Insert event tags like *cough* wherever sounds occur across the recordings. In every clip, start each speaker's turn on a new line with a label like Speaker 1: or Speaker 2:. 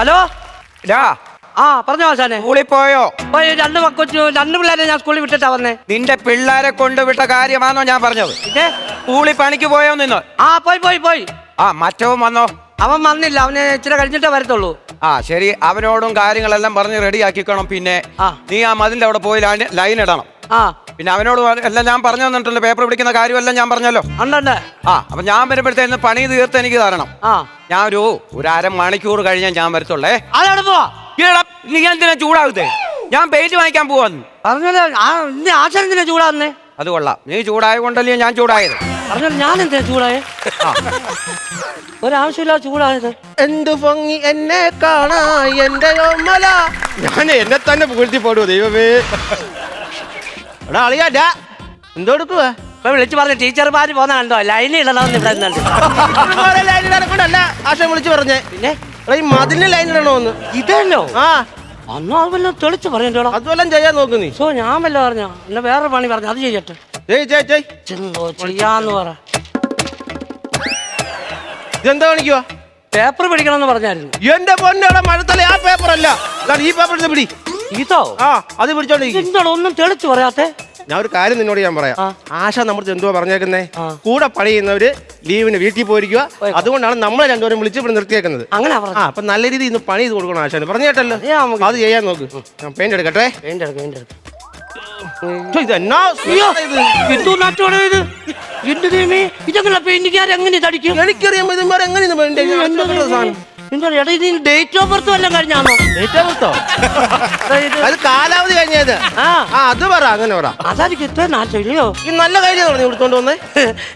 Speaker 1: Hello?
Speaker 2: ഡാ
Speaker 1: ആ പറഞ്ഞോ ആശാനെ.
Speaker 2: സ്കൂളിൽ പോയോ?
Speaker 1: പോയി രണ്ട് കൊച്ചു രണ്ട് പിള്ളേരെ ഞാൻ സ്കൂളിൽ വിട്ടിട്ടാ വന്നേ.
Speaker 2: നിന്റെ പിള്ളേരെ കൊണ്ടുവിട്ട കാര്യമാണോ ഞാൻ പറഞ്ഞത്?
Speaker 1: പിന്നെ?
Speaker 2: സ്കൂളിൽ പണിക്ക് പോയോ നിന്ന്?
Speaker 1: ആ പോയി പോയി പോയി.
Speaker 2: ആ മറ്റവൻ വന്നോ?
Speaker 1: അവൻ വന്നില്ല. അവന് ഇച്ചിരി കഴിഞ്ഞിട്ടേ വരത്തുള്ളൂ.
Speaker 2: ആ ശരി. അവനോടും കാര്യങ്ങളെല്ലാം പറഞ്ഞ് റെഡി ആക്കിക്കണം പിന്നെ.
Speaker 1: ആ.
Speaker 2: നീ ആ മതിലിന്റെ അവിടെ പോയി ലൈൻ- ലൈൻ ഇടണം.
Speaker 1: ആ.
Speaker 2: പിന്നെ അവനോട് പറ- എല്ലാം ഞാൻ പറഞ്ഞു തന്നിട്ടുണ്ട് പേപ്പർ പിടിക്കുന്ന കാര്യമെല്ലാം ഞാൻ പറഞ്ഞല്ലോ.
Speaker 1: ഉണ്ടുണ്ട്
Speaker 2: ആ അപ്പൊ ഞാൻ വരുമ്പോഴത്തേന്ന് പണി തീർത്ത് എനിക്ക് തരണം.
Speaker 1: ആ.
Speaker 2: ഞാൻ ഒരു ഒരു അര മണിക്കൂർ കഴിഞ്ഞാൽ ഞാൻ വരത്തുള്ളേ.
Speaker 1: അതെവിടെ പോവാ.
Speaker 2: ഈടാ, നീ എന്തിനാ ചൂടാകുത്തേ ഞാൻ പെയിന്റ് വാങ്ങിക്കാൻ പോവാന്ന്.
Speaker 1: പറഞ്ഞല്ലോ ആ ഇനി ആശാൻ എന്തിനാ ചൂടാന്നേ
Speaker 2: അത് കൊള്ളാം. നീ ചൂടായ കൊണ്ടല്ലേ ഞാൻ ചൂടായത്.
Speaker 1: പറഞ്ഞല്ലോ ഞാൻ എന്തിനാ ചൂടായേ?
Speaker 2: ആ.
Speaker 1: ഒരാവശ്യമില്ല ചൂടായത്.
Speaker 3: എന്തു ഭംഗി എന്നെ കാണാ എന്റെ ഓമല. ഞാൻ എന്നെ തന്നെ പുകഴ്ത്തി പാടുവോ ദൈവമേ. എടാ അളിയാ എന്തോ എടുക്കുവാ?
Speaker 1: ഇപ്പൊ വിളിച്ചു പറഞ്ഞ ടീച്ചർമാര് പോന്ന കണ്ടോ? ലൈനിൽ ഇടണമെന്ന് ഇവിടെ നിന്നുണ്ട്.
Speaker 3: ലൈനിടാനെ കൊണ്ടല്ല ആശ വിളിച്ചു പറഞ്ഞേ.
Speaker 1: പിന്നെ?
Speaker 3: ഈ മതിലിന് ലൈൻ ഇടണോന്ന്.
Speaker 1: ഇതല്ലോ
Speaker 3: ആ.
Speaker 1: അന്നോ അത് വല്ലതും തെളിച്ച് പറഞ്ഞോളാം
Speaker 3: അതുവെല്ലാം ചെയ്യാൻ നോക്ക് നീ.
Speaker 1: സോ ഞാൻ വല്ല പറഞ്ഞോ? എന്നെ വേറെ പണി പറഞ്ഞു? അത് ചെയ്യട്ടെ. ചെന്നോ ചെയ്യാന്ന് പറ.
Speaker 3: ഇതെന്താ കാണിക്കുവാ?
Speaker 1: പേപ്പർ പിടിക്കണമെന്ന് പറഞ്ഞായിരുന്നു.
Speaker 3: എന്റെ പൊന്നയുടെ മഴത്തല ആ പേപ്പർ അല്ല ഈ പേപ്പർ പിടി.
Speaker 1: ഇതോ?
Speaker 3: ആ അത് പിടിച്ചോണ്ടിരിക്കും.
Speaker 1: എന്താണ് ഒന്നും തെളിച്ച് പറയാത്തെ?
Speaker 3: ഞാൻ ഒരു കാര്യം നിന്നോട് ഞാൻ പറയാം. ആശ നമ്മുടെ എന്തുവാ പറഞ്ഞേക്കുന്നേ. കൂടെ പണി ചെയ്യുന്നവര് ലീവിന് വീട്ടിൽ പോയിരിക്കുക. അതുകൊണ്ടാണ് നമ്മളെ രണ്ടുപേരും വിളിച്ച് ഇവിടെ നിർത്തിയേക്കുന്നത്.
Speaker 1: അങ്ങനെ
Speaker 3: ആ അപ്പൊ നല്ല രീതിയിൽ ഇന്ന് പണി ചെയ്ത് കൊടുക്കണം ആശാന്. പറഞ്ഞേട്ടല്ലോ.
Speaker 1: അത്
Speaker 3: ചെയ്യാൻ നോക്ക്. ഞാൻ പെയിന്റ് എടുക്കട്ടെ?
Speaker 1: പെയിന്റ് എടുക്ക പെയിന്റ് എടുക്ക. ഇതെങ്ങനെ പെയിന്റിക്കാർ തടിക്കും
Speaker 3: എനിക്കറിയാം ഇതുമാരെ എങ്ങനെയാണ് ഇത്? paint ചെയ്യാൻ?
Speaker 1: എന്താ
Speaker 3: ആശാനുള്ള സാധനം.
Speaker 1: എന്താ എടാ ഇത് ഡേറ്റ് ഓഫ് ബർത്ത് വല്ലതും കഴിഞ്ഞാണോ
Speaker 3: ഡേറ്റ്
Speaker 1: ഓഫ് ബർത്തോ
Speaker 3: അത് കാലാവധി കഴിഞ്ഞത്.
Speaker 1: ആ.
Speaker 3: ആ അത് പറ അങ്ങനെ പറ.
Speaker 1: അതായിരിക്കും ഇത്ര നാശം ഇല്ലയോ
Speaker 3: ഈ നല്ല കാര്യം പറഞ്ഞു കൊടുത്തോണ്ട് വന്നേ?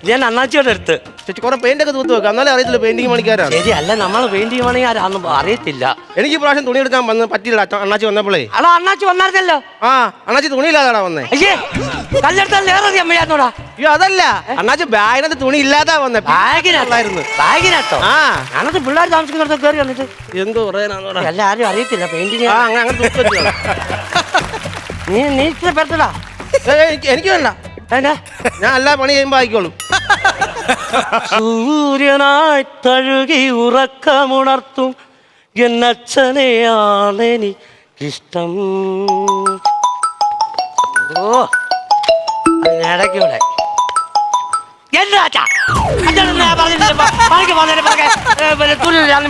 Speaker 1: ഞാൻ അണ്ണാച്ചിയോടെ അടുത്ത്.
Speaker 3: ചേച്ചി കുറെ പെയിന്റ് ഒക്കെ തൂത്ത് വെക്കാം. എന്നാലേ അറിയത്തില്ല പെയിന്റിങ് പണിക്കാരാണ്.
Speaker 1: ശരി അല്ല നമ്മൾ പെയിന്റിങ് പണിയാരാന്നും അറിയത്തില്ല.
Speaker 3: എനിക്ക് പ്രാവശ്യം തുണി എടുക്കാൻ വന്ന് പറ്റില്ല അണ്ണാച്ചി വന്നപ്പോഴേ
Speaker 1: അടാ അണ്ണാച്ചി വന്നായിരുന്നല്ലോ.
Speaker 3: ആ അണ്ണാച്ചി തുണിയില്ലാതാടാ വന്നേ.
Speaker 1: അയ്യേ കല്ലെടുത്താൽ ഏറെ അമ്മയാന്നോടാ
Speaker 3: അയ്യോ അതല്ല. അണ്ണാച്ചി ബാഗിനകത്ത് തുണി ഇല്ലാതാ വന്നേ.
Speaker 1: ബാഗിനകത്തായിരുന്നു ബാഗിനാട്ടോ
Speaker 3: ആ.
Speaker 1: ഞാനത് പിള്ളേർ താമസിക്കുന്നിടത്ത് കയറി വന്നിട്ട്.
Speaker 3: എന്തോ പറയാനാണോടാ
Speaker 1: അല്ല ആരും അറിയത്തില്ല. പെയിന്റിങ്
Speaker 3: ആ അങ്ങനെ അങ്ങനെ തൂത്ത് വെച്ചോ.
Speaker 1: നീ നീ
Speaker 3: ഏയ്, ഏയ്, എനിക്ക് എനിക്ക് വേണ്ട. ഞാൻ എല്ലാ പണി ചെയ്യുമ്പോ ആയിക്കോളും.
Speaker 1: സൂര്യനായി തഴുകി ഉറക്കമുണർത്തും എന്നച്ഛനെയാണ് എനിക്കിഷ്ടം ഓ അതിനിടയ്ക്കൂടെ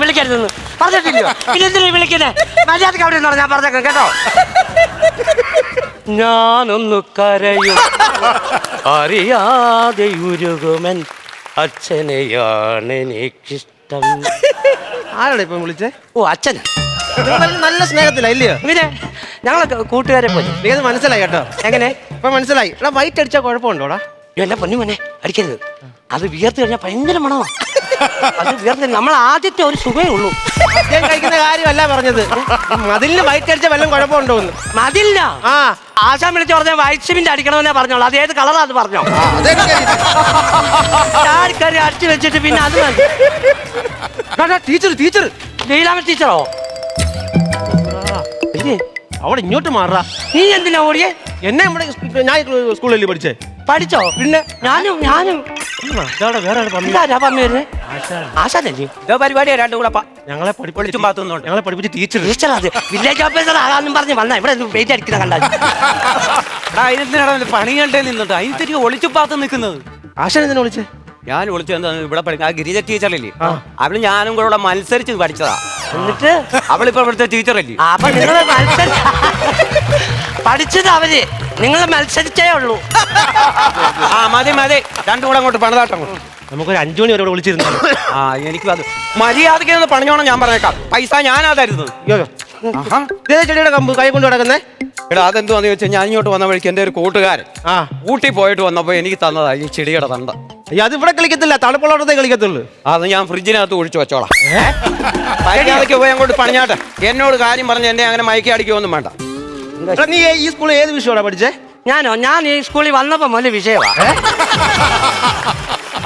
Speaker 1: വിളിക്കരുതെന്ന്. ഞാൻ കേട്ടോ? ഞാനൊന്നു കരയും. അറിയാതെ ഉരുകുമൻ അച്ഛനെയാണ് എനിക്കിഷ്ടം.
Speaker 3: ആരാണ് ഇപ്പം വിളിച്ചേ?
Speaker 1: ഓ അച്ഛൻ
Speaker 3: നല്ല സ്നേഹത്തിലാ ഇല്ലയോ?
Speaker 1: പിന്നെ ഞങ്ങളൊക്കെ കൂട്ടുകാരെ പോയി
Speaker 3: നീ അത് മനസ്സിലായി കേട്ടോ?
Speaker 1: എങ്ങനെ?
Speaker 3: ഇപ്പൊ മനസ്സിലായി. എടാ വൈറ്റ് അടിച്ചാൽ കുഴപ്പമുണ്ടോടാ
Speaker 1: എന്നെ പൊന്നു മോനെ അടിക്കരുത്. അത് വിയർത്ത് കഴിഞ്ഞാൽ ഭയങ്കര മണമാ. അത് വിയർത്ത് നമ്മൾ ആദ്യത്തെ ഒരു സുഖേ ഉള്ളൂ.
Speaker 3: ഞാൻ കഴിക്കുന്ന കാര്യമല്ല പറഞ്ഞത്. മതിലിന് വൈറ്റ് അടിച്ച വല്ലതും കുഴപ്പമുണ്ടോന്ന്
Speaker 1: മതില്ല
Speaker 3: ആ.
Speaker 1: ആശാൻ വിളിച്ച് പറഞ്ഞ വൈറ്റ് സിമെന്റ് അടിക്കണമെന്നേ പറഞ്ഞോളൂ. അത് ഏത് കളറാ അത് പറഞ്ഞോ. ചാടിക്കറി അടിച്ചു വെച്ചിട്ട് പിന്നെ അത് മതി.
Speaker 3: ടീച്ചർ ടീച്ചർ
Speaker 1: ലീലാമ ടീച്ചറോ?
Speaker 3: അവിടെ ഇങ്ങോട്ട് മാറാ
Speaker 1: നീ എന്തിനാ ഓടിയേ?
Speaker 3: എന്നെ നമ്മുടെ ഞാൻ സ്കൂളിൽ പഠിച്ചേ?
Speaker 1: പഠിച്ചോ? പിന്നെ? ഞാനും ഞാനും.
Speaker 3: വേറെ പറഞ്ഞു.
Speaker 1: പറഞ്ഞു വരുന്നേ? ആശാനല്ലേ?
Speaker 2: ഇതോ പരിപാടിയാ രണ്ടു കൂടെ
Speaker 3: ഞങ്ങളെ പഠിപ്പിച്ചും
Speaker 2: പാത്തുന്നുണ്ട്.
Speaker 3: ഞങ്ങളെ പഠിപ്പിച്ച് ടീച്ചർ.
Speaker 1: ടീച്ചർ അത് വില്ലേജ് ഓഫീസർ ആകാന്നും പറഞ്ഞ് വന്നാ. ഇവിടെ വെയിറ്റ് അടിക്കുന്ന കണ്ടാൽ
Speaker 2: അതിനെന്തിനാണ് പണി കണ്ടേ നിന്നിട്ട്? അതിന് തിരികെ ഒളിച്ചു പാത്ത് നിൽക്കുന്നത്.
Speaker 3: ആശാൻ എന്തിനാ വിളിച്ചേ?
Speaker 2: ഞാൻ വിളിച്ചു എന്താ ഇവിടെ പഠിക്കുന്ന ആ ഗിരിജ ടീച്ചറല്ലേ? അവൾ ഞാനും കൂടെ ഇവിടെ മത്സരിച്ച് പഠിച്ചതാ.
Speaker 1: എന്നിട്ട്?
Speaker 2: അവളിപ്പോ ഇവിടുത്തെ ടീച്ചറല്ലേ?
Speaker 1: അപ്പൊ നിങ്ങൾ പഠിച്ചത് അവർ. നിങ്ങൾ മത്സരിച്ചേ ഉള്ളൂ.
Speaker 2: ആ മതി മതി. രണ്ടും കൂടെ അങ്ങോട്ട് പണിതാട്ടം. അങ്ങോട്ട്.
Speaker 3: നമുക്കൊരു അഞ്ചു മണി വരെ ഇവിടെ വിളിച്ചിരുന്നു.
Speaker 2: ആ എനിക്ക് അത്. മര്യാദയ്ക്ക് ഒന്ന് പണിഞ്ഞോണം ഞാൻ പറഞ്ഞേക്കാം. പൈസ ഞാനാ തരുന്നത് ആഹാ.
Speaker 3: ഇതേ ചെടിയുടെ കമ്പ് കൈ കൊണ്ട് കിടക്കുന്നേ
Speaker 2: എടാ അതെന്തുവാന്ന് ചോദിച്ചാൽ ഞാൻ ഇങ്ങോട്ട് വന്ന വഴിക്ക് എന്റെ ഒരു കൂട്ടുകാരൻ.
Speaker 3: ആ.
Speaker 2: ഊട്ടി പോയിട്ട് വന്നപ്പോൾ എനിക്ക് തന്നതാ ഈ ചെടിയുടെ തണ്ട.
Speaker 3: അയ്യോ അത് ഇവിടെ കളിക്കത്തില്ല. തണുപ്പുള്ളടത്തേ കളിക്കത്തുള്ളൂ.
Speaker 2: അത് ഞാൻ ഫ്രിഡ്ജിനകത്ത് ഒഴിച്ചു വെച്ചോളാം. മര്യാദയ്ക്ക് പോയി അങ്ങോട്ട് പണിഞ്ഞാട്ടെ. എന്നോട് കാര്യം പറഞ്ഞ് എന്നെ അങ്ങനെ മയക്കി അടിക്കുമൊന്നും വേണ്ട.
Speaker 3: എടാ, നീ ഈ സ്കൂളിൽ ഏത് വിഷയമാണ് പഠിച്ചേ?
Speaker 1: ഞാനോ? ഞാൻ ഈ സ്കൂളിൽ വന്നപ്പോ മുതൽ വിഷയമാ.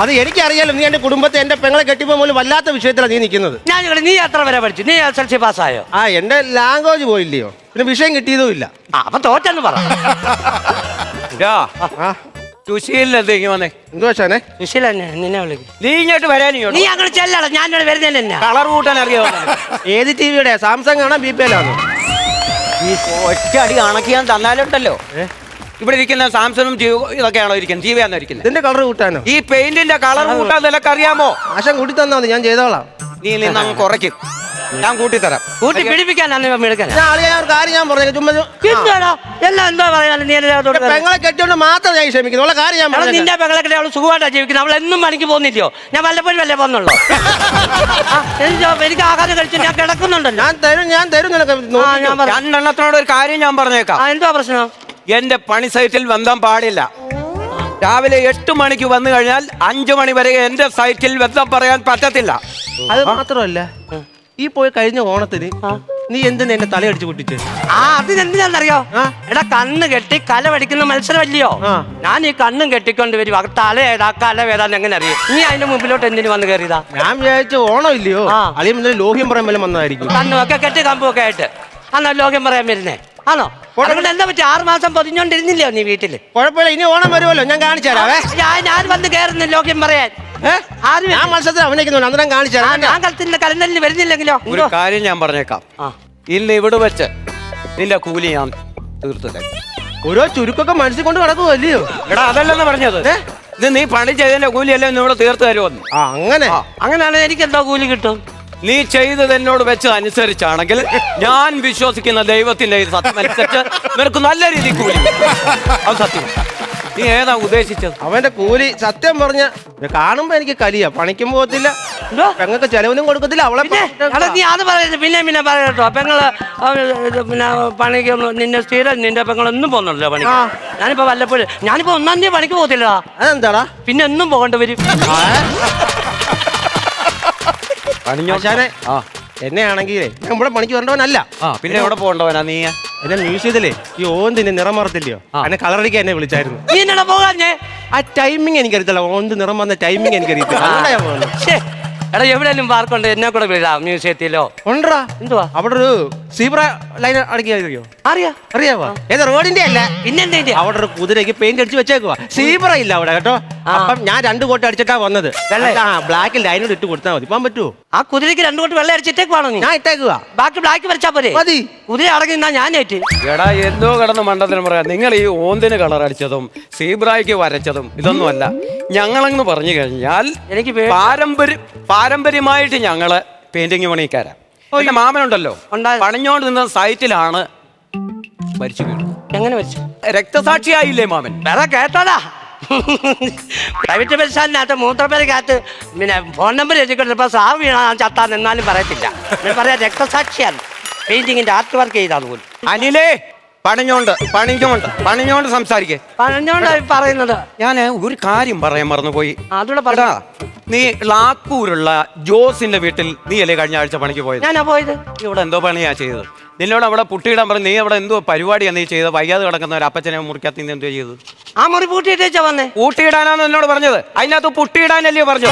Speaker 3: അത് എനിക്കറിയാലോ നീ എന്റെ കുടുംബത്തെ എന്റെ പെങ്ങളെ കെട്ടിപ്പോ പോലും വല്ലാത്ത വിഷയത്തിലാണ് നീ നിൽക്കുന്നത്.
Speaker 1: ഞാൻ ഇവിടെ നീ എത്ര വരെ പഠിച്ചു? നീ എസ് എൽ സി പാസ്സായോ?
Speaker 3: ആ എന്റെ ലാംഗ്വേജ് പോയില്ലയോ. പിന്നെ വിഷയം കിട്ടിയതും ഇല്ല
Speaker 1: ആ അപ്പൊ തോറ്റെന്ന് പറ.
Speaker 2: ഇതാ,
Speaker 3: ആ.
Speaker 2: സുശീലിന് എന്ത് ഇങ്ങനെ വന്നേ?
Speaker 3: എന്തോ ശാനെ?
Speaker 1: സുശീല തന്നെ നിന്നെ വിളിക്കും.
Speaker 2: നീ ഇങ്ങോട്ട്
Speaker 1: നീ അങ്ങോട്ട് ചെല്ലട ഞാൻ ഇവിടെ വരുന്നില്ല എന്നാ
Speaker 2: കളർ കൂട്ടാൻ
Speaker 3: ഏത് ടി വിയുടെ? സാംസങ് ആണോ ബി പി എല്ലാണോ
Speaker 2: ഈ ഒറ്റ അടി കണക്കിയാൻ തന്നാലുണ്ടല്ലോ. ഇവിടെ ഇരിക്കുന്ന സാംസങ്ങും ജിയോ ഇതൊക്കെയാണോ ഇരിക്കുന്നത്? ജീവയാണോ ഇരിക്കുന്നത്?
Speaker 3: ഇതിന്റെ കളർ കൂട്ടാനോ?
Speaker 2: ഈ പെയിന്റിന്റെ കളർ കൂട്ടാൻ നിനക്കറിയാമോ?
Speaker 3: ആശം കൂട്ടി തന്നാ മതി ഞാൻ ചെയ്തോളാം.
Speaker 2: നീ നിന്ന് അങ്ങ് കുറയ്ക്കും. ഞാൻ കൂട്ടിത്തരാം.
Speaker 1: കൂട്ടി പിടിപ്പിക്കാനാണ് ഇവൻ മിടുക്കൻ.
Speaker 3: ഞാൻ ആളിയാ ഒരു കാര്യം ഞാൻ പറഞ്ഞേക്കാം. ചുമ്മാ ചു-
Speaker 1: എന്താടാ എല്ലാം എന്താ പറയാൻ നീ എന്നെ
Speaker 3: പെങ്ങളെ കെട്ടിയോണ്ട് മാത്രം ഞാൻ ക്ഷമിക്കുന്നു. ഉള്ള കാര്യം ഞാൻ
Speaker 1: എടാ,
Speaker 3: പറഞ്ഞു
Speaker 1: നിന്റെ പെങ്ങളൊക്കെ അവൾ സുഖമായിട്ടാ ജീവിക്കുന്നത് അവൾ എന്നും പണിക്ക് പോകുന്നില്ലയോ? ഞാൻ വല്ലപ്പോഴും വല്ലേ പോകുന്നുള്ളൂ? *laughs* ആ, എനിക്ക് എനിക്ക് ആഹാരം കഴിച്ച് ഞാൻ കിടക്കുന്നുണ്ടല്ലോ.
Speaker 3: ഞാൻ തരും ഞാൻ തരും നിനക്ക്. നോക്കിക്കോ.
Speaker 1: ഞാൻ
Speaker 2: രണ്ടെണ്ണത്തിനോട് ഒരു കാര്യം ഞാൻ പറഞ്ഞേക്കാം.
Speaker 1: എന്താ എന്തുവാ പ്രശ്നം?
Speaker 2: എന്റെ പണി സൈറ്റിൽ ബന്ധം പാടില്ല. രാവിലെ എട്ട് മണിക്ക് വന്നു കഴിഞ്ഞാൽ അഞ്ചു മണി വരെ എന്റെ സൈറ്റിൽ ബന്ധം പറയാൻ പറ്റത്തില്ല.
Speaker 3: അത് മാത്രമല്ല ഈ പോയി കഴിഞ്ഞ ഓണത്തിന് നീ എന്തിനാ എന്നെ തലയടിച്ച് പൊട്ടിച്ച്?
Speaker 1: ആ അതിനെന്തിനാണെന്നറിയോ. എടാ കണ്ണ് കെട്ടി കല പഠിക്കുന്ന മത്സരം
Speaker 3: അല്ലയോ
Speaker 1: ഞാൻ ഈ കണ്ണും കെട്ടിക്കൊണ്ട് വരും. ആ തല ഏതാ കല ഏതാന്ന് എങ്ങനെ അറിയും? നീ അതിന്റെ മുമ്പിലോട്ട് എന്തിനു വന്ന് കയറിയതാ?
Speaker 3: ഞാൻ വിചാരിച്ചു ഓണം ഇല്ലയോ? അല്ലെങ്കിൽ ലോഹ്യം പറയാൻ വല്ലതും വന്നതായിരിക്കും.
Speaker 1: കണ്ണും ഒക്കെ കെട്ടി കമ്പൊക്കെ ആയിട്ട്. അന്നാ ലോഹ്യം പറയാൻ വരുന്നേ? ആണോ? അതുകൊണ്ട് എന്താ പറ്റി? ആറ് മാസം പൊതിഞ്ഞോണ്ടിരുന്നില്ലയോ നീ വീട്ടിൽ?
Speaker 3: കുഴപ്പമില്ല ഇനി ഓണം വരുമല്ലോ ഞാൻ കാണിച്ചു തരാവേ
Speaker 1: ഞാൻ ഞാൻ വന്ന് കയറുന്നു ലോകം പറയാൻ?
Speaker 3: ഞാൻ മത്സരത്തിൽ അഭിനയിക്കുന്നുണ്ട് അന്നേരം കാണിച്ചു
Speaker 1: ഞാൻ കളത്തിന്റെ കലന്തലിന് വരുന്നില്ലെങ്കിലോ?
Speaker 2: ഒരു കാര്യം ഞാൻ പറഞ്ഞേക്കാം. ഇന്ന് ഇവിടെ വെച്ച് നിന്റെ കൂലി ഞാൻ തീർത്തില്ല
Speaker 3: ഓരോ ചുരുക്കൊക്കെ മനസ്സിൽ കൊണ്ട് നടക്കുമല്ലയോ
Speaker 2: എടാ അതല്ലെന്ന് പറഞ്ഞത്? ഇത് നീ പണി ചെയ്തതിന്റെ കൂലിയല്ലേ ഇന്ന് ഇവിടെ തീർത്തു തരുമെന്ന്.
Speaker 3: ആ അങ്ങനെ?
Speaker 1: അങ്ങനെയാണെങ്കിൽ എനിക്ക് എന്തോ കൂലി കിട്ടും?
Speaker 2: നീ ചെയ്തത് എന്നോട് വെച്ച് അനുസരിച്ചാണെങ്കിൽ ഞാൻ വിശ്വസിക്കുന്ന ദൈവത്തിന്റെ സത്യം അനുസരിച്ച് നിനക്ക് നല്ല രീതിയിൽ കൂലി. അത് സത്യം. നീ ഏതാ ഉദ്ദേശിച്ചത്?
Speaker 3: അവന്റെ കൂലി സത്യം പറഞ്ഞ കാണുമ്പോ എനിക്ക് കലിയാ. പണിക്കും പോകത്തില്ല. പെങ്ങൾക്ക് ചെലവിനും കൊടുക്കത്തില്ല. അവളെ
Speaker 1: നീ അത് പറയുന്നത് പിന്നെ പിന്നെ പറയട്ടോ. പെങ്ങൾ പിന്നെ പണിക്ക് നിന്റെ നിന്നെ സ്ഥിരം നിന്റെ പെങ്ങളൊന്നും പോകുന്നുണ്ടല്ലോ
Speaker 3: പണി.
Speaker 1: ഞാനിപ്പോ വല്ലപ്പോഴും ഞാനിപ്പോ ഒന്നാം തീയതി പണിക്ക് പോകത്തില്ലടാ.
Speaker 3: അതെന്താടാ?
Speaker 1: പിന്നെ ഒന്നും പോകേണ്ടി വരും.
Speaker 2: പണിഞ്ഞോ?
Speaker 3: നമ്മുടെ
Speaker 2: ആ.
Speaker 3: എന്നെ ആണെങ്കിൽ ഇവിടെ പണിക്ക് വരണ്ടവനല്ല.
Speaker 2: ആ പിന്നെ എവിടെ പോകണ്ടവനാ നീ?
Speaker 3: എന്നെ മ്യൂസിയത്തിലേ ഈ ഓന്തിന്റെ നിറം മറത്തില്ലയോ. എന്നെ കളറടിക്കാൻ എന്നെ വിളിച്ചായിരുന്നു.
Speaker 1: നീ എന്നാ പോകാഞ്ഞേ?
Speaker 3: ആ ടൈമിങ് എനിക്കറിയത്തില്ല. ഓന്ത് നിറം വന്ന ടൈമിങ് എനിക്കറിയത്തില്ല. ഞാൻ
Speaker 1: എടാ എവിടെയെങ്കിലും പാർക്കുണ്ട് എന്നെ കൂടെ വിടാം മ്യൂസിയത്തിലോ
Speaker 3: ഉണ്ടാ
Speaker 1: എന്തുവാ?
Speaker 3: അവിടെ ഒരു സീബ്ര ലൈൻ അടക്കിയോ
Speaker 1: അറിയാ?
Speaker 3: അറിയാവോ? ഏത് റോഡിന്റെ അല്ല?
Speaker 1: പിന്നെന്തേ
Speaker 3: അവിടെ ഒരു കുതിരയ്ക്ക് പെയിന്റ് അടിച്ച് വെച്ചേക്കുക സീബ്ര ഇല്ല അവിടെ കേട്ടോ. അപ്പം ഞാൻ രണ്ട് കോട്ട് അടിച്ചിട്ടാ വന്നത്.
Speaker 1: ബ്ലാക്ക്
Speaker 3: ആ ലൈനോട് ഇട്ട് കൊടുത്താൽ മതി. പോകാൻ പറ്റുമോ
Speaker 1: ആ കുതിരയ്ക്ക് രണ്ടു കോട്ട് വെള്ളം അടിച്ചിട്ടേക്കുവാണോ നീ?
Speaker 3: ഞാൻ ഇട്ടേക്കുക
Speaker 1: ബാക്കി ബ്ലാക്ക് വരച്ചാ പോരെ.
Speaker 3: മതി.
Speaker 1: കുതിര അടങ്ങി നിന്നാ ഞാനേറ്റ്
Speaker 2: എടാ എന്തോ കടന്ന് മണ്ടത്തിന് പറയാം. നിങ്ങൾ ഈ ഓന്തിന് കളർ അടിച്ചതും സീബ്രായ്ക്ക് വരച്ചതും ഇതൊന്നുമല്ല. ഞങ്ങളെന്ന് പറഞ്ഞു കഴിഞ്ഞാൽ
Speaker 1: എനിക്ക്
Speaker 2: പാരമ്പര്യം പാരമ്പര്യമായിട്ട് ഞങ്ങൾ പെയിന്റിങ് പണിക്കാരാണ് എന്റെ മാമനുണ്ടല്ലോ.
Speaker 1: ഉണ്ടായി.
Speaker 2: പണിഞ്ഞോണ്ട് നിന്ന സൈറ്റിലാണ് മരിച്ചു വീണു
Speaker 1: എങ്ങനെ വെച്ചു
Speaker 2: രക്തസാക്ഷിയായില്ലേ മാമൻ?
Speaker 1: വേറെ കേട്ടോടാ. പ്രൈവറ്റ് ബസ്സാലിനകത്ത് മൂത്രപ്പേരക്കകത്ത് പിന്നെ ഫോൺ നമ്പർ എഴുതിക്കൊണ്ടിരുന്നപ്പോ സാവ് വീണാ ചത്താൻ നിന്നാലും പറയത്തില്ല. ഞാൻ പറയാ രക്തസാക്ഷിയാണ്. പെയിന്റിങ്ങിന്റെ ആർട്ട് വർക്ക് ചെയ്താൽ പോലും.
Speaker 2: അനിലേ പണിഞ്ഞോണ്ട് പണിഞ്ഞോണ്ട് പണിഞ്ഞോണ്ട് സംസാരിക്കേ.
Speaker 1: പറഞ്ഞോണ്ടാ ഈ പറയുന്നത്.
Speaker 2: ഞാൻ ഒരു കാര്യം പറയാൻ മറന്നുപോയി.
Speaker 1: അതുകൂടെ
Speaker 2: എടാ
Speaker 1: പറയാ
Speaker 2: നീ ലാക്കൂരുള്ള ജോസിന്റെ വീട്ടിൽ നീ അല്ലേ കഴിഞ്ഞ ആഴ്ച പണിക്ക് പോയത്?
Speaker 1: ഞാനാ പോയത്.
Speaker 2: നീ ഇവിടെ എന്തോ പണിയാ ചെയ്തത്. നിന്നോട് അവിടെ പുട്ടിയിടാൻ പറഞ്ഞു നീ അവിടെ എന്തോ പരിപാടിയാ നീ ചെയ്തത്? വയ്യാതെ കിടക്കുന്ന ഒരു അപ്പച്ചനെ മുറിക്കാത്ത നീ എന്തോ ചെയ്തു
Speaker 1: ആ മുറി പൂട്ടിയിട്ടേച്ചാ വന്നേ.
Speaker 2: പൂട്ടിയിടാനാന്ന് എന്നോട് പറഞ്ഞത്. അതിനകത്ത് പുട്ടിയിടാനല്ലേ
Speaker 1: പറഞ്ഞു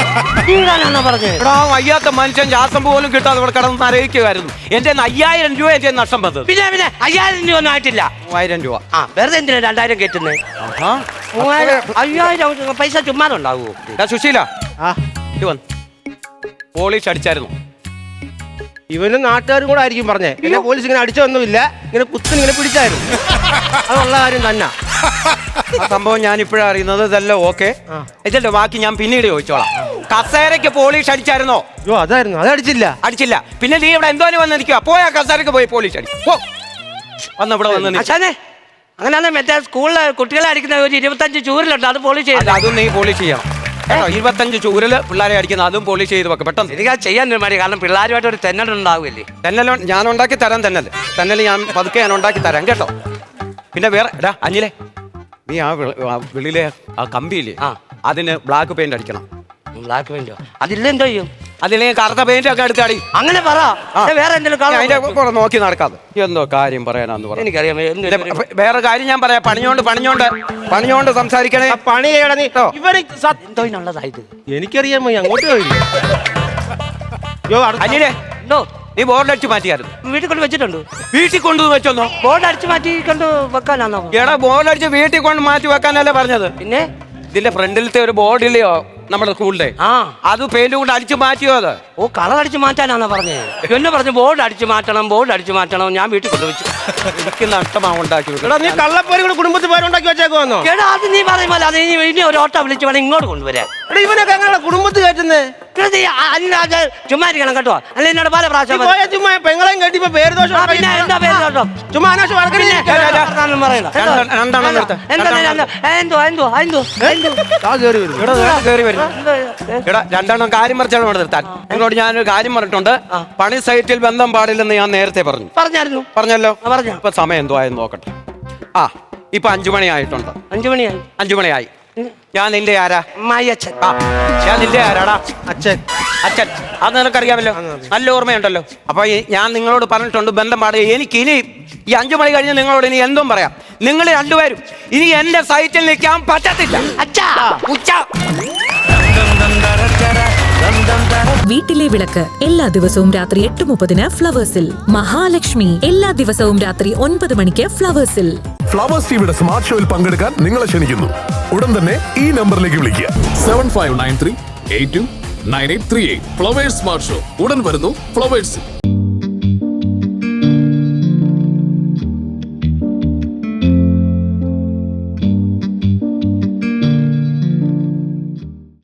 Speaker 1: പറഞ്ഞത്.
Speaker 2: എടാ വയ്യാത്ത മനുഷ്യൻ ശ്വാസം പോലും കിട്ടാതെ ഇവിടെ കിടന്ന് അറിയിക്കുമായിരുന്നു എന്റെ കയ്യിന്ന് അയ്യായിരം രൂപ എന്റെ നഷ്ടം വന്നത്.
Speaker 1: പിന്നെ പിന്നെ അയ്യായിരം രൂപ ഒന്നും ആയിട്ടില്ല.
Speaker 2: മൂവായിരം രൂപ.
Speaker 1: ആ വെറുതെ എന്തിനാ രണ്ടായിരം കയറ്റുന്നത്
Speaker 2: ആ
Speaker 1: മൂവായിരം അയ്യായിരം പൈസ ചുമ്മാതെ ഉണ്ടാവുമോ
Speaker 2: എടാ സുശീല
Speaker 3: ആ
Speaker 2: ഇത് വന്ന്. പോളിഷ് അടിച്ചായിരുന്നു.
Speaker 3: ഇവനും നാട്ടുകാരും കൂടെ ആയിരിക്കും പറഞ്ഞേ. പിന്നെ? പോലീസ് ഇങ്ങനെ അടിച്ചൊന്നുമില്ല ഇങ്ങനെ കുത്തിന് ഇങ്ങനെ പിടിച്ചായിരുന്നു. അതുള്ള കാര്യം തന്നെ.
Speaker 2: ആ സംഭവം ഞാൻ ഇപ്പോഴാണ് അറിയുന്നത്. ഇതെല്ലാം ഓക്കെ. ഇതിന്റെ ബാക്കി ഞാൻ പിന്നീട് ചോദിച്ചോളാം. കസേരയ്ക്ക് പോലീസ് അടിച്ചായിരുന്നോ?
Speaker 3: അയ്യോ അതായിരുന്നു. അത്
Speaker 2: അടിച്ചില്ല. അടിച്ചില്ല. പിന്നെ നീ ഇവിടെ വന്ന് നിൽക്കുക പോയാ കസേരക്ക് പോയി പോലീസ് അടി. പോ. വന്ന് ഇവിടെ വന്ന് നിൽക്ക്.
Speaker 1: അച്ഛനെ അങ്ങനെയാണെങ്കിൽ മറ്റേ സ്കൂളിലെ കുട്ടികളെ അടിക്കുന്ന ഒരു ഇരുപത്തഞ്ച് ചൂരിലുണ്ട്. അത് പോളിഷ്
Speaker 2: അല്ല അതും നീ പോളിഷ് ചെയ്യണം. ഇരുപത്തഞ്ച് ചൂരൽ പിള്ളേരെ അടിക്കുന്ന അതും പോളിഷ് ചെയ്ത് വെക്കും പെട്ടെന്ന്.
Speaker 1: എനിക്ക് അത് ചെയ്യാൻ ഒരു മടി കാരണം പിള്ളേരുമായിട്ട് ഒരു തെന്നൽ
Speaker 2: ഉണ്ടാവില്ലേ? തെന്നൽ ഞാൻ ഉണ്ടാക്കി തരാം തെന്നൽ. തെന്നൽ ഞാൻ പതുക്കെ ഞാൻ ഉണ്ടാക്കി തരാം കേട്ടോ. പിന്നെ വേറെ എടാ അഞ്ഞിലേ നീ ആ വിള- ആ വെളിയിലെ ആ കമ്പിയില്ലേ
Speaker 1: ആ.
Speaker 2: അതിന് ബ്ലാക്ക് പെയിന്റ് അടിക്കണം.
Speaker 1: ബ്ലാക്ക് പെയിന്റോ അതില്ലെന്തോ ചെയ്യും?
Speaker 2: അതിലേക്ക് കറുത്ത പെയിന്റ് ഒക്കെ എടുക്കാടി
Speaker 1: അങ്ങനെ പറ. വേറെ എന്തെങ്കിലും
Speaker 2: നോക്കി നടക്കാതെ. എന്തോ കാര്യം പറയാനാന്ന് പറഞ്ഞു
Speaker 1: എനിക്കറിയാം.
Speaker 2: വേറെ കാര്യം? ഞാൻ പറയാം. പണിഞ്ഞോണ്ട് പണിഞ്ഞോണ്ട് പണിഞ്ഞോണ്ട് സംസാരിക്കണേ.
Speaker 3: പണി ഇവർ സത്-
Speaker 1: എന്തോ
Speaker 3: എനിക്കറിയാൻ അങ്ങോട്ട് പോയില്ല
Speaker 2: അനിലേ നീ ബോർഡ് അടിച്ച് മാറ്റിയായിരുന്നു.
Speaker 1: വീട്ടിൽ കൊണ്ട് വെച്ചിട്ടുണ്ട്?
Speaker 2: വീട്ടിൽ കൊണ്ട് വെച്ചോന്നോ?
Speaker 1: ബോർഡ് അടിച്ച് മാറ്റി കൊണ്ട് വെക്കാനാണോ
Speaker 2: എടാ ബോർഡ് അടിച്ച് വീട്ടിൽ കൊണ്ട് മാറ്റി വെക്കാനല്ലേ പറഞ്ഞത്?
Speaker 1: പിന്നെ?
Speaker 2: ഇതിന്റെ ഫ്രണ്ടിലത്തെ ഒരു ബോർഡിലെയോ നമ്മുടെ സ്കൂളിലെ
Speaker 1: ആ.
Speaker 2: അത് പെയിന്റ് കൊണ്ട് അടിച്ചു മാറ്റിയോ അത്?
Speaker 1: ഓ കളർ അടിച്ചു മാറ്റാനാണോ പറഞ്ഞേ? എന്നെ പറഞ്ഞു ബോർഡ് അടിച്ചു മാറ്റണം ബോർഡ് അടിച്ചു മാറ്റണം. ഞാൻ വീട്ടിൽ കൊണ്ടുവച്ചു.
Speaker 2: എനിക്ക് നഷ്ടമാ ഉണ്ടാക്കി.
Speaker 3: എടാ നീ കള്ളപ്പേര് കൂടെ കുടുംബത്തിൽ പേരുണ്ടാക്കി വെച്ചേക്കുവാന്നോ?
Speaker 1: എടാ അത് നീ പറയുമ്പോൾ അത് നീ ഇനി ഒരു ഓട്ടോ വിളിച്ചു വേണം ഇങ്ങോട്ട് കൊണ്ടുവരാൻ.
Speaker 3: എടാ ഇവനൊക്കെ അങ്ങനെ കുടുംബത്ത് കയറ്റുന്നേ?
Speaker 1: ചുമ്മാ ഇരിക്കണം കേട്ടോ. അല്ല എന്നോട് പല പ്രാവശ്യം
Speaker 3: പോയ ചുമ്മാ പെങ്ങളെയും കെട്ടി ഇപ്പൊ പേര് ദോഷം
Speaker 1: ആ, പിന്നെ എന്താ പേര്
Speaker 3: ചുമ്മാ അനാശ വഴക്കിന്
Speaker 1: പിന്നെ
Speaker 3: ഇരിക്കാതെ.
Speaker 1: വർത്താനം പറയണ്ട. കേട്ടോ?
Speaker 2: രണ്ടെണ്ണം- നിർത്ത്.
Speaker 1: എന്താ
Speaker 2: രണ്ടെണ്ണം
Speaker 1: എന്താ എന്തോ എന്തോ? എന്തോ എന്തോ
Speaker 3: കേറി വരും.
Speaker 2: എടാ, ദേ കയറി വരും.
Speaker 1: എന്തോ, ഏ,
Speaker 2: എടാ രണ്ടെണ്ണം കാര്യം പറിച്ചാണ് ഇവിടെ നിർത്താൻ. നിങ്ങളോട് ഞാനൊരു കാര്യം പറഞ്ഞിട്ടുണ്ട്. പണി സൈറ്റിൽ ബന്ധം പാടില്ലെന്ന് ഞാൻ നേരത്തെ പറഞ്ഞു.
Speaker 1: പറഞ്ഞായിരുന്നു.
Speaker 2: പറഞ്ഞല്ലോ?
Speaker 1: ആ, പറഞ്ഞു.
Speaker 2: ഇപ്പൊ സമയം എന്തോ ആയെന്ന് നോക്കട്ടെ. ആ ഇപ്പൊ അഞ്ചു മണി ആയിട്ടുണ്ട്
Speaker 1: അഞ്ചു മണിയായി.
Speaker 2: അഞ്ചു മണിയായി. ഞാൻ നിന്റെ ആരാ?
Speaker 1: മായച്ചൻ
Speaker 2: ആ ഞാൻ നിന്റെ ആരാടാ?
Speaker 3: അച്ഛൻ.
Speaker 2: അച്ഛൻ. അത് നിനക്കറിയാമല്ലോ. നല്ല ഓർമ്മയുണ്ടല്ലോ. അപ്പൊ ഈ ഞാൻ നിങ്ങളോട് പറഞ്ഞിട്ടുണ്ട് ബന്ധം പാടുക എനിക്ക് ഇനി ഈ അഞ്ചു മണി കഴിഞ്ഞ് നിങ്ങളോട് ഇനി എന്തും പറയാം. നിങ്ങൾ രണ്ടുപേരും ഇനി എന്റെ സൈറ്റിൽ നിൽക്കാൻ പറ്റത്തില്ല.
Speaker 1: അച്ഛാ
Speaker 2: ഉച്ച.
Speaker 4: വീട്ടിലെ വിളക്ക് എല്ലാ ദിവസവും രാത്രി എട്ട് മുപ്പതിന് ഫ്ലവേഴ്സിൽ. മഹാലക്ഷ്മി എല്ലാ ദിവസവും രാത്രി ഒൻപത് മണിക്ക് ഫ്ലവേഴ്സിൽ.
Speaker 5: ഫ്ലവേഴ്സ് ടിവിയുടെ സ്മാർട്ട് ഷോയിൽ പങ്കെടുക്കാൻ നിങ്ങളെ ക്ഷണിക്കുന്നു. ഉടൻ തന്നെ ഈ നമ്പറിലേക്ക് വിളിക്കുക.
Speaker 6: Seven five nine three eight two nine eight three eight Flowers smart show ഉടൻ വരുന്നു ഫ്ലവേഴ്സ്